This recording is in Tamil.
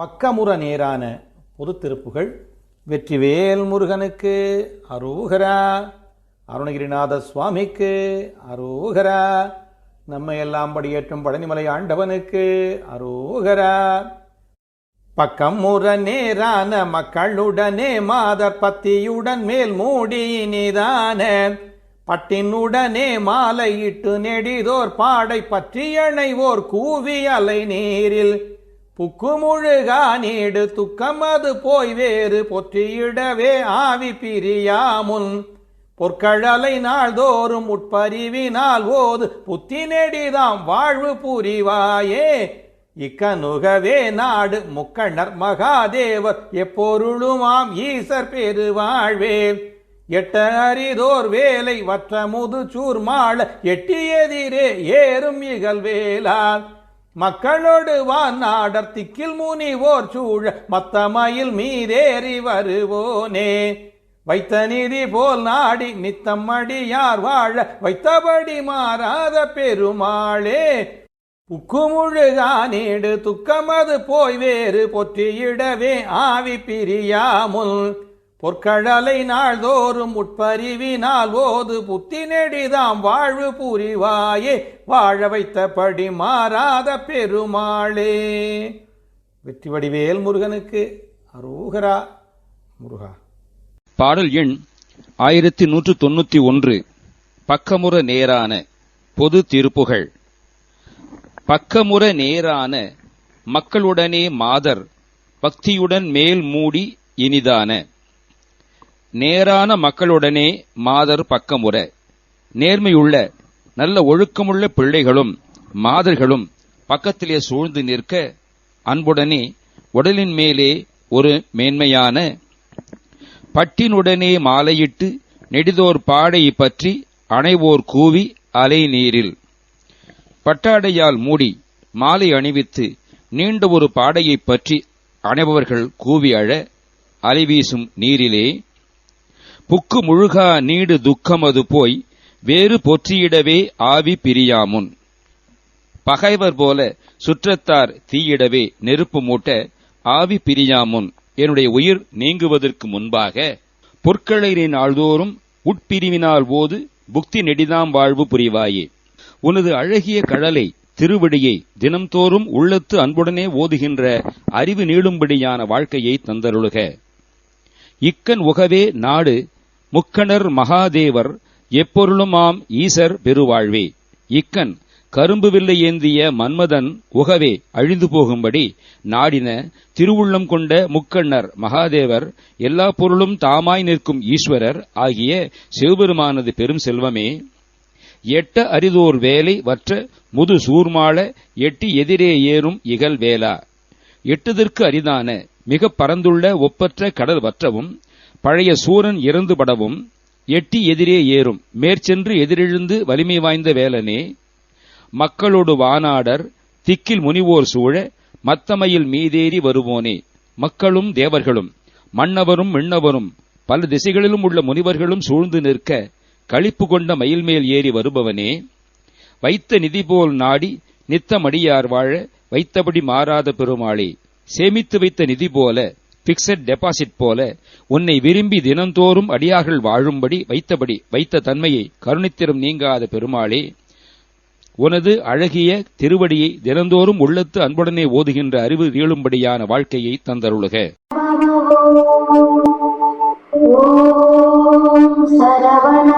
பக்கமுற நேரான பொது திருப்புகள் வெற்றிவேல் முருகனுக்கு அரோகரா அருணகிரிநாத சுவாமிக்கு அரோகரா நம்மை எல்லாம் படியேற்றும் பழனிமலை ஆண்டவனுக்கு அரோகரா. பக்கம் முற நேரான மக்களுடனே மாத பத்தியுடன் மேல் மூடி நீதான பட்டினுடனே மாலையிட்டு நெடிதோர் பாடை பற்றியணைவோர் கூவி அலை நீரில். புக்குமுழுகானீடு துக்கமது போய் வேறு பொற்றியிடவே ஆவி பிரியாமுன். பொற்கழலை நாள்தோறும் உட்பறிவினால் ஓது புத்தி நெடிதாம் வாழ்வு புரிவாயே. இக்கனுகவே நாடு முக்கணர் மகாதேவர் எப்பொருளுமாம் ஈசர் பெருவாழ்வே. எட்ட அறிதோர் வேலை வற்ற முதுச்சூர் மாள எட்டியதிரே ஏறும் இகழ்வேலான் மக்களோடு வான் நாடர் திக்கில் முனிவோர் சூழ மத்தமயில் மீதேறி வருவோனே. வைத்த நிதி போல் நாடி நித்தம் அடியார் வாழ வைத்தபடி மாறாத பெருமாளே. புக்குமுழுகா துக்கமது போய் வேறு பொற்றியிடவே ஆவி பிரியாமுல். பொற்கழலை நாள்தோறும் உட்பறிவினால் ஓது புத்தி நெடிதாம் வாழ்வு புரிவாயே வாழ வைத்தபடி மாறாத பெருமாளே. வெற்றி வடிவேல் முருகனுக்கு அரோகரா முருகா. பாடல் எண் ஆயிரத்தி நூற்று தொன்னூத்தி ஒன்று பக்கமுற நேரான பொது திருப்புகழ் பக்கமுற நேரான மக்களுடனே மாதர் பக்தியுடன் மேல் மூடி இனிதான நேரான மக்களுடனே மாதர் பக்கமுற. நேர்மையுள்ள நல்ல ஒழுக்கமுள்ள பிள்ளைகளும் மாதர்களும் பக்கத்திலே சூழ்ந்து நிற்க அன்புடனே உடலின் மேலே ஒரு மேன்மையான பட்டினுடனே மாலையிட்டு நெடிதோர் பாடை பற்றி அணைவோர் கூவி அலை நீரில் பட்டாடையால் மூடி மாலை அணிவித்து நீண்ட ஒரு பாடையைப் பற்றி அணைபவர்கள் கூவி அழ அலைவீசும் நீரிலே புக்கு முழுகா நீடு துக்கமது போய் வேறு பொற்றியிடவே ஆவி பிரியாமுன். பகைவர் போல சுற்றத்தார் தீயிடவே நெருப்பு மூட்ட ஆவி பிரியாமுன். என்னுடைய உயிர் நீங்குவதற்கு முன்பாக பொற்களை நாள்தோறும் உட்பிரிவினால் போது புக்தி நெடிதாம் வாழ்வு புரிவாயே. உனது அழகிய கடலை திருவடியை தினம்தோறும் உள்ளத்து அன்புடனே ஓதுகின்ற அறிவு நீளும்படியான வாழ்க்கையை தந்தருளுக. இக்கன் உகவே நாடு முக்கணர் மகாதேவர் எப்பொருளுமாம் ஈசர் பெருவாழ்வே? இக்கன் கரும்பு வில்லை ஏந்திய மன்மதன் உகவே அழிந்து போகும்படி நாடின திருவுள்ளம் கொண்ட முக்கண்ணர் மகாதேவர் எல்லா பொருளும் தாமாய் நிற்கும் ஈஸ்வரர் ஆகிய சிவபெருமானது பெரும் செல்வமே. எட்ட அரிதோர் வேலை வற்ற முது சூர்மாள எட்டி எதிரே ஏறும் இகல் வேலா. எட்டுதற்கு அரிதான மிக பரந்துள்ள ஒப்பற்ற கடல் வற்றவும் பழைய சூரன் இறந்துபடவும் எட்டி எதிரே ஏறும். மேற்சென்று எதிரெழுந்து வலிமை வாய்ந்த வேலனே மக்களோடு வானாடர் திக்கில் முனிவோர் சூழ மத்தமையில் மீதேறி வருவோனே. மக்களும் தேவர்களும் மன்னவரும் மின்னவரும் பல திசைகளிலும் உள்ள முனிவர்களும் சூழ்ந்து நிற்க களிப்பு கொண்ட மயில் மேல் ஏறி வருபவனே. வைத்த நிதி போல் நாடி நித்தமடியார் வாழ வைத்தபடி மாறாத பெருமாளே. சேமித்து வைத்த நிதி போல பிக்சட் டெபாசிட் போல உன்னை விரும்பி தினந்தோறும் அடியார்கள் வாழும்படி வைத்தபடி வைத்த தன்மையை கருணித்திரம் நீங்காத பெருமாளே உனது அழகிய திருவடியை தினந்தோறும் உள்ளத்து அன்புடனே ஓதுகின்ற அறிவு நீளும்படியான வாழ்க்கையை தந்தருளுக. ஓம் சரவண